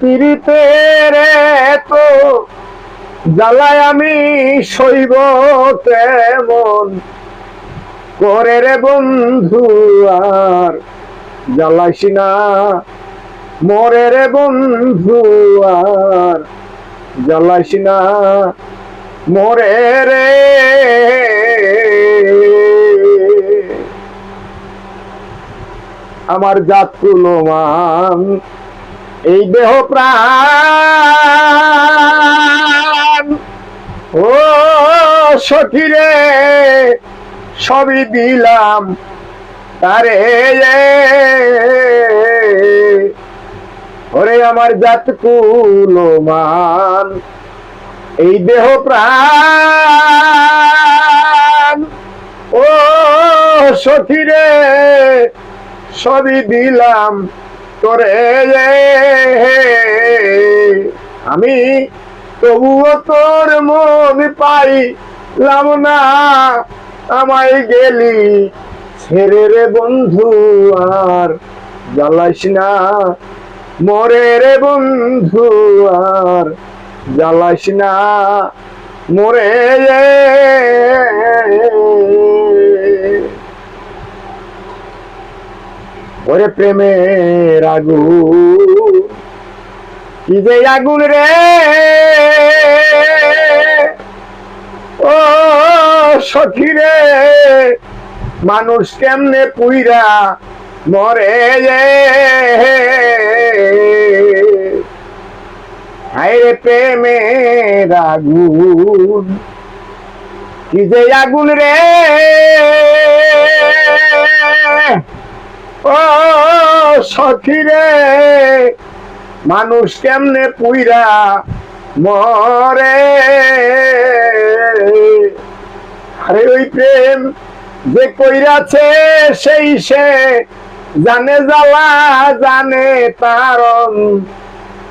পীড়িতে রে তো জ্বালায় আমি শৈব কেমন? করে রে বন্ধু, আর জ্বালাইস না। মরে রে বন্ধু, আর জ্বালাইস না। মরে রে। আমার জাত মান এই দেহ প্রাণ। ও সখিরে সবই দিলাম তারে। ওরে আমার জাত মান। এই দেহ প্রাণ। ও সখিরে সবই দিলাম তোরে আমি তবুও তোর মন পাইলাম না, আমায় গেলি ছেড়ে রে বন্ধু, আর জ্বালাইস না। মরে রে বন্ধু, আর জ্বালাইস না। মরে ওরে প্রেমের আগুন কি যে আগুন রে? ও সখী রে, মানুষ কেমনে পুইরা মরে যে? হায়রে প্রেমের আগুন কি যে আগুন রে? ও সখী রে, মানুষ কেমনে পুইরা মরে? আরে ওই প্রেম যে কইরাছে সেই সে জানে জ্বালা, জানে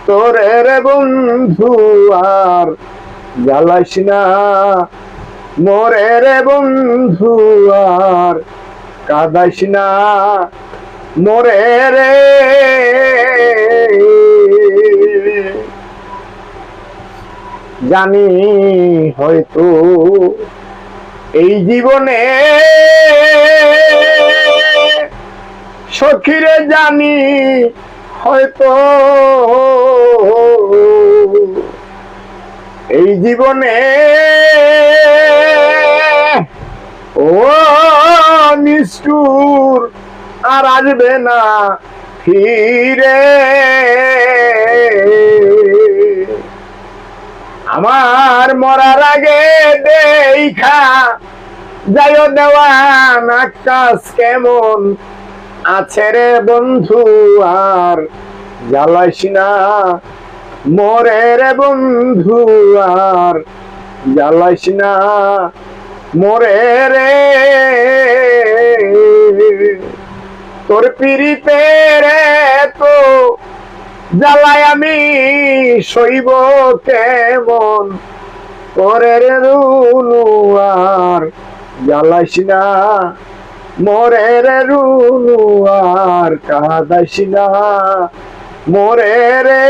তোরে রে বন্ধু আর জ্বালাইস না। মরে বন্ধু আর কাদাইস না। মরে রে। জানি হয়তো এই জীবনে সখীরে জানি হয়তো এই জীবনে ও নিষ্ঠুর আর আসবে না। ফিরে। আমার মরার আগে দেখা, যাইও দেওয়ান আকাশ কেমন আছে রে বন্ধু, আর জ্বালাইস না। মরে রে বন্ধু, আর জ্বালাইস না। মরে রে। তোর পিড়িতে রে তো জ্বালায় আমি শৈব কেমন? করে রে রুনু আর জ্বালাইস না মরে রে রুনু আর কাদাইস না মরে রে।